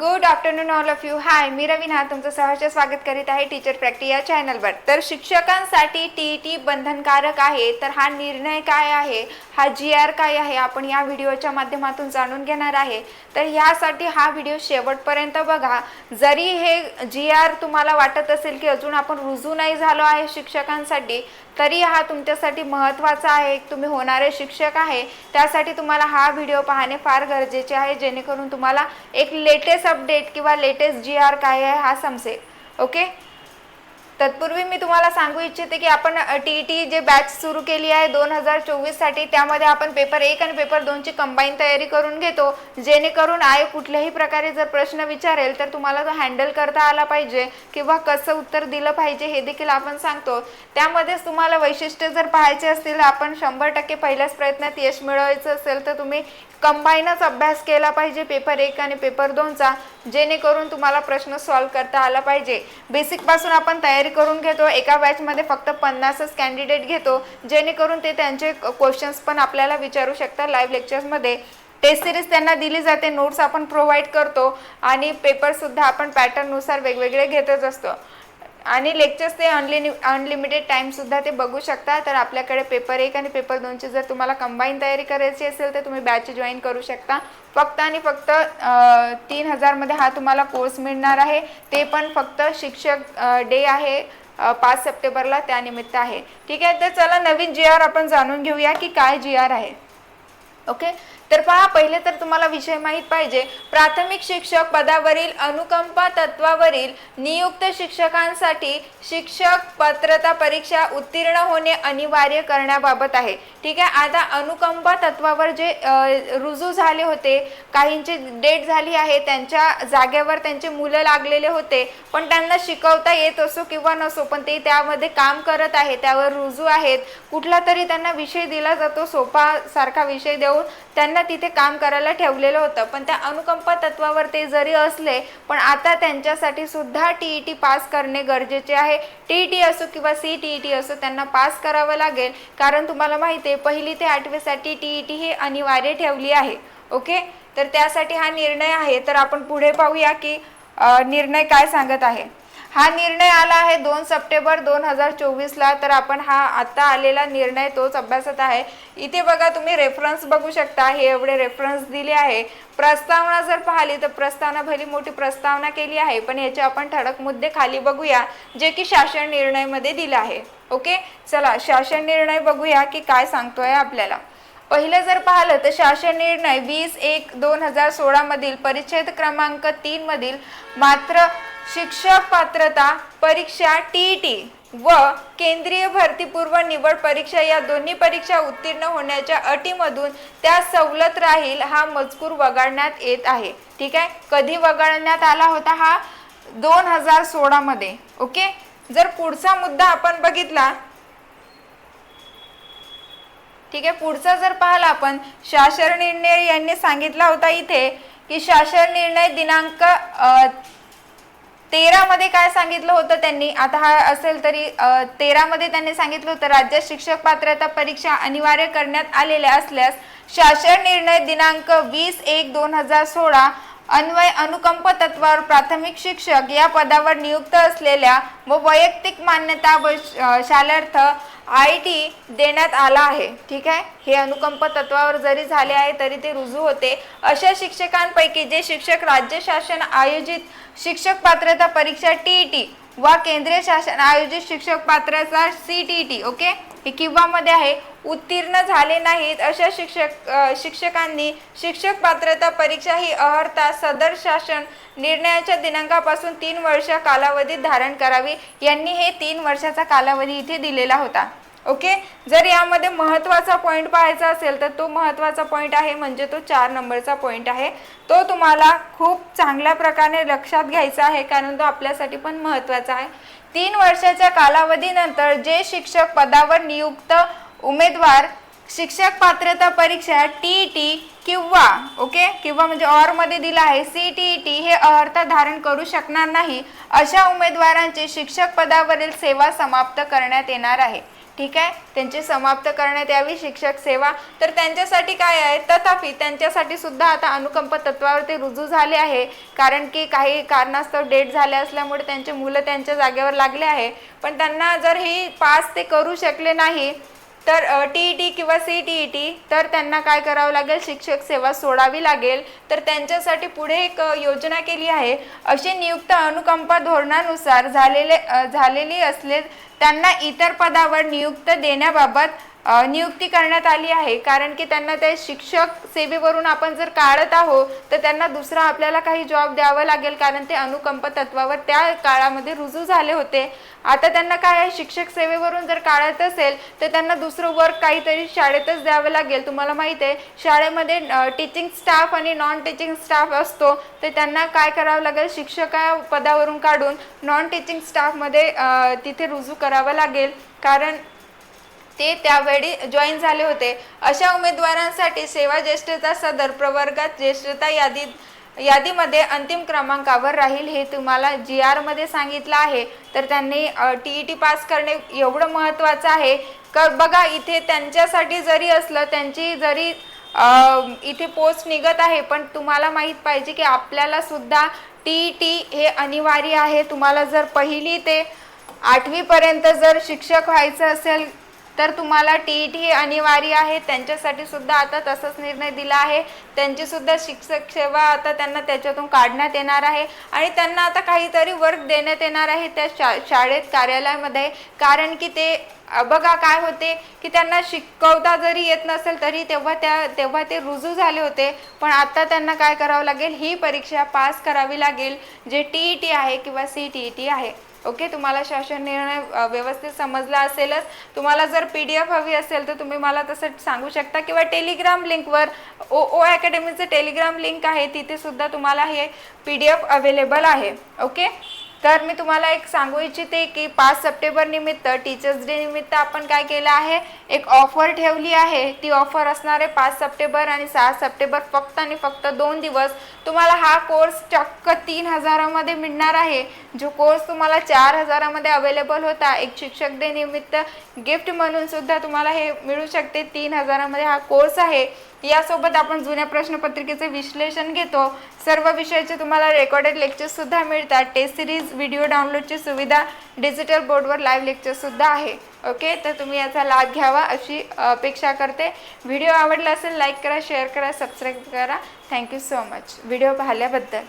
Good afternoon all of you hi मी रवीना. तुमचं सहर्ष स्वागत करीत आहे टीचर प्रॅक्टी या चॅनलवर तर शिक्षकांसाठी टी ई टी बंधनकारक आहे तर हा निर्णय काय आहे? हा जी आर काय आहे? आपण या व्हिडिओच्या माध्यमातून जाणून घेणार आहे. तर ह्यासाठी हा व्हिडिओ शेवटपर्यंत बघा. जरी हे जी आर तुम्हाला वाटत असेल की अजून आपण रुजू नाही झालो आहे शिक्षकांसाठी तरी हा तुमच्यासाठी महत्त्वाचा आहे तुम्ही होणारे शिक्षक आहे. त्यासाठी तुम्हाला हा व्हिडिओ पाहणे फार गरजेचे आहे जेणेकरून तुम्हाला एक लेटेस्ट अपडेट किंवा लेटेस्ट जी आर काय आहे हा समजेल. ओके? तत्पूर्वी मी तुम्हाला सांगू इच्छिते की आपण टी ई टी जे बॅच सुरू केली आहे दोन हजार चोवीससाठी त्यामध्ये आपण पेपर एक आणि पेपर दोनची कंबाईन तयारी करून घेतो. जेणेकरून आय कुठल्याही प्रकारे जर प्रश्न विचारेल तर तुम्हाला तो हँडल करता आला पाहिजे किंवा कसं उत्तर दिलं पाहिजे हे देखील आपण सांगतो. त्यामध्येच तुम्हाला वैशिष्ट्य जर पाहायचे असतील आपण शंभर टक्के पहिल्याच प्रयत्नात यश मिळवायचं असेल तर तुम्ही कंबाईनच अभ्यास केला पाहिजे पेपर एक आणि पेपर दोनचा जेणेकरून तुम्हाला प्रश्न सॉल्व्ह करता आला पाहिजे. बेसिकपासून आपण तयारी करून घेतो. एका बॅचमध्ये फक्त पन्नासच कॅन्डिडेट घेतो. जेणेकरून ते त्यांचे क्वेश्चन्स पण आपल्याला विचारू शकतात लाईव्ह लेक्चर्समध्ये टेस्ट सिरीज त्यांना दिली जाते. नोट्स आपण प्रोव्हाइड करतो. आणि पेपरसुद्धा आपण पॅटर्ननुसार वेगवेगळे घेतच असतो. आणि लेक्चर्स ते अनलिमि अनलिमिटेड टाईमसुद्धा ते बघू शकता. तर आपल्याकडे पेपर एक आणि पेपर दोनची जर तुम्हाला कंबाईन तयारी करायची असेल तर तुम्ही बॅच जॉईन करू शकता. फक्त आणि फक्त तीन हजारमध्ये हा तुम्हाला कोर्स मिळणार आहे. ते पण फक्त शिक्षक डे आहे पाच सप्टेंबरला त्यानिमित्त आहे. ठीक आहे तर चला नवीन जी आर आपण जाणून घेऊया की काय जी आर आहे. ओके? तर पहा पहिले तर तुम्हाला विषय माहीत पाहिजे. प्राथमिक शिक्षक पदावरील अनुकंपा तत्वावरील नियुक्त शिक्षकांसाठी शिक्षक पात्रता परीक्षा उत्तीर्ण होणे अनिवार्य करण्याबाबत आहे. ठीक आहे? आता अनुकंपा तत्वावर जे रुजू झाले होते काहींची डेट झाली आहे त्यांच्या जागेवर त्यांचे मुलं लागलेले होते पण त्यांना शिकवता येत असो किंवा नसो पण ते त्यामध्ये काम करत आहे त्यावर रुजू आहेत. कुठला तरी त्यांना विषय दिला जातो सोपा सारखा विषय देऊ देऊन त्यांना तिथे काम करायला ठेवलेलं होतं. पण त्या अनुकंपा तत्वावर ते जरी असले पण आता त्यांच्यासाठी सुद्धा टी ई टी पास करणे गरजेचे आहे. टी ई टी असो किंवा सी टी ई टी असो त्यांना पास करावं लागेल. कारण तुम्हाला माहिती आहे पहिली ते आठवीसाठी टी ई टी ही अनिवार्य ठेवली आहे. ओके? तर त्यासाठी हा निर्णय आहे. तर आपण पुढे पाहूया की निर्णय काय सांगत आहे. हा निर्णय आला आहे दोन सप्टेंबर दोन हजार चोवीसला. तर आपण हा आता आलेला निर्णय तोच अभ्यासात आहे. इथे बघा तुम्ही रेफरन्स बघू शकता. हे एवढे रेफरन्स दिले आहे. प्रस्तावना जर पाहिली तर प्रस्तावना भली मोठी प्रस्तावना केली आहे. पण याचे आपण ठळक मुद्दे खाली बघूया जे की शासन निर्णयमध्ये दिलं आहे. ओके? चला शासन निर्णय बघूया की काय सांगतोय आपल्याला. पहिलं जर पाहिलं तर शासन निर्णय वीस एक दोन हजार सोळा मधील परिच्छेद क्रमांक तीन मधील मात्र शिक्षक पात्रता परीक्षा टी टी व केंद्रीय भरतीपूर्व निवड परीक्षा या दोन्ही परीक्षा उत्तीर्ण होण्याच्या अटीमधून त्या सवलत राहील हा मजकूर वगळण्यात येत आहे. ठीक आहे? कधी वगळण्यात आला होता हा? दोन हजार सोळामध्ये ओके? जर पुढचा मुद्दा आपण बघितला ठीक आहे? पुढचा जर पाहिला आपण शासन निर्णय यांनी सांगितला होता इथे की शासन निर्णय दिनांक तेरा मध्ये काय सांगितलं होतं त्यांनी? आता हा असेल तरी तेरा मध्ये त्यांनी सांगितलं होतं राज्यात शिक्षक पात्रता परीक्षा अनिवार्य करण्यात आलेल्या असल्यास शासन निर्णय दिनांक वीस एक दोन हजार सोळा अन्वय अनुकंप तत्वावर प्राथमिक शिक्षक या पदावर नियुक्त असलेल्या व वैयक्तिक मान्यता व शालार्थ आय टी देण्यात आला आहे. ठीक आहे? हे अनुकंप तत्वावर जरी झाले आहे तरी ते रुजू होते. अशा शिक्षकांपैकी जे शिक्षक राज्य शासन आयोजित शिक्षक पात्रता परीक्षा टी टी वा केंद्रीय शासन आयोजित शिक्षक पात्रता सी टी टी ओके? हे किंवा मध्ये आहे. उत्तीर्ण झाले नाहीत. अशा शिक्षक शिक्षकांनी शिक्षक पात्रता परीक्षा ही अहर्ता सदर शासन निर्णयाच्या दिनांकापासून तीन वर्ष कालावधीत धारण करावी. यांनी हे तीन वर्षाचा कालावधी इथे दिलेला होता. ओके? जर यामध्ये महत्त्वाचा पॉईंट पाहायचा असेल तर तो महत्त्वाचा पॉईंट आहे म्हणजे तो चार नंबरचा पॉईंट आहे. तो तुम्हाला खूप चांगल्या प्रकारे लक्षात घ्यायचा आहे कारण तो आपल्यासाठी पण महत्त्वाचा आहे. तीन वर्षाच्या कालावधीनंतर जे शिक्षक पदावर नियुक्त उमेदवार शिक्षक पात्रता परीक्षा टी टी किंवा ओके किंवा म्हणजे ऑरमध्ये दिला आहे सी टी टी हे अर्थ धारण करू शकणार नाही अशा उमेदवारांची शिक्षक पदावरील सेवा समाप्त करण्यात येणार आहे. ठीक आहे? त्यांची समाप्त करण्यात यावी शिक्षक सेवा. तर त्यांच्यासाठी काय आहे? तथापि त्यांच्यासाठी सुद्धा आता अनुकंप तत्वावरती रुजू झाले आहे. कारण की काही कारणास्तव डेट झाले असल्यामुळे त्यांचे मुलं त्यांच्या जागेवर लागले आहे. पण त्यांना जर ही पास ते करू शकले नाही तर टी ई टी किंवा सी टी ई टी तर त्यांना काय करावं लागेल? शिक्षक सेवा सोडावी लागेल. तर त्यांच्यासाठी पुढे एक योजना केली आहे. अशी नियुक्त अनुकंपा धोरणानुसार झालेले झालेली असले त्यांना इतर पदावर नियुक्त देण्याबाबत नियुक्ती करण्यात आली आहे. कारण की त्यांना ते शिक्षक सेवेवरून आपण जर काढत आहोत तर त्यांना दुसरा आपल्याला काही जॉब द्यावं लागेल. कारण ते अनुकंप तत्वावर त्या काळामध्ये रुजू झाले होते. आता त्यांना काय आहे? शिक्षक सेवेवरून जर काढत असेल तर त्यांना दुसरं वर्क काहीतरी शाळेतच द्यावं लागेल. तुम्हाला माहिती आहे शाळेमध्ये टीचिंग स्टाफ आणि नॉन टीचिंग स्टाफ असतो. तर त्यांना काय करावं लागेल? शिक्षका पदावरून काढून नॉन टीचिंग स्टाफमध्ये तिथे रुजू करावं लागेल. कारण ते त्यावेळी जॉईन झाले होते. अशा उमेदवारांसाठी सेवा ज्येष्ठता सदर प्रवर्गात ज्येष्ठता यादीत यादीमध्ये अंतिम क्रमांकावर राहील हे तुम्हाला जी आरमध्ये सांगितलं आहे. तर त्यांनी टी ई टी पास करणे एवढं महत्त्वाचं आहे. क बघा इथे त्यांच्यासाठी जरी असलं त्यांची जरी इथे पोस्ट निघत आहे पण तुम्हाला माहीत पाहिजे की आपल्याला सुद्धा टी ई टी हे अनिवार्य आहे. तुम्हाला जर पहिली ते आठवीपर्यंत जर शिक्षक व्हायचं असेल तर तुम्हाला टी ई टी हे अनिवार्य आहे. त्यांच्यासाठी सुद्धा आता तसाच निर्णय दिला आहे. त्यांची सुद्धा शिक्षक सेवा आता त्यांना त्याच्यातून काढण्यात येणार आहे. आणि त्यांना आता काहीतरी वर्क देण्यात येणार आहे त्या शा शाळेत कार्यालयामध्ये. कारण की ते बघा काय होते की त्यांना शिकवता जरी येत नसेल तरी तेव्हा त्या तेव्हा ते रुजू झाले होते. पण आता त्यांना काय करावं लागेल? ही परीक्षा पास करावी लागेल जे टी ई टी आहे किंवा सी टी ई टी आहे. ओके तुम्हाला शासन निर्णय व्यवस्थित समजला असेलच. तुम्हाला जर पी डी एफ हवी असेल तर तुम्ही मला तसं सांगू शकता. किंवा टेलिग्राम लिंकवर ओ ओ अकॅडमीचं टेलिग्राम लिंक आहे. तिथे सुद्धा तुम्हाला हे पी डी एफ अवेलेबल आहे. ओके तर मी तुम्हाला एक सांगू इच्छिते की पाच सप्टेंबर निमित्त टीचर्स डे निमित्त आपण काय केलं आहे? एक ऑफर ठेवली आहे. ती ऑफर असणार आहे पाच सप्टेंबर आणि सहा सप्टेंबर फक्त आणि फक्त दोन दिवस. तुम्हाला हा कोर्स चक्क तीन हजारामध्ये मिळणार आहे. जो कोर्स तुम्हाला चार हजारामध्ये अवेलेबल होता एक शिक्षक डे निमित्त. गिफ्ट म्हणून सुद्धा तुम्हाला हे मिळू शकते. तीन हजारामध्ये हा कोर्स आहे. यासोबत आपण जुन्या प्रश्नपत्रिकेचे विश्लेषण घेतो. सर्व विषयाचे तुम्हाला रेकॉर्डेड लेक्चरसुद्धा मिळतात. टेस्ट सिरीज व्हिडिओ डाउनलोडची सुविधा डिजिटल बोर्डवर लाईव्ह लेक्चरसुद्धा आहे. ओके तर तुम्ही याचा लाभ घ्यावा अशी अपेक्षा करते. व्हिडिओ आवडला असेल लाईक करा शेअर करा सबस्क्राईब करा. थँक्यू सो मच व्हिडिओ पाहिल्याबद्दल.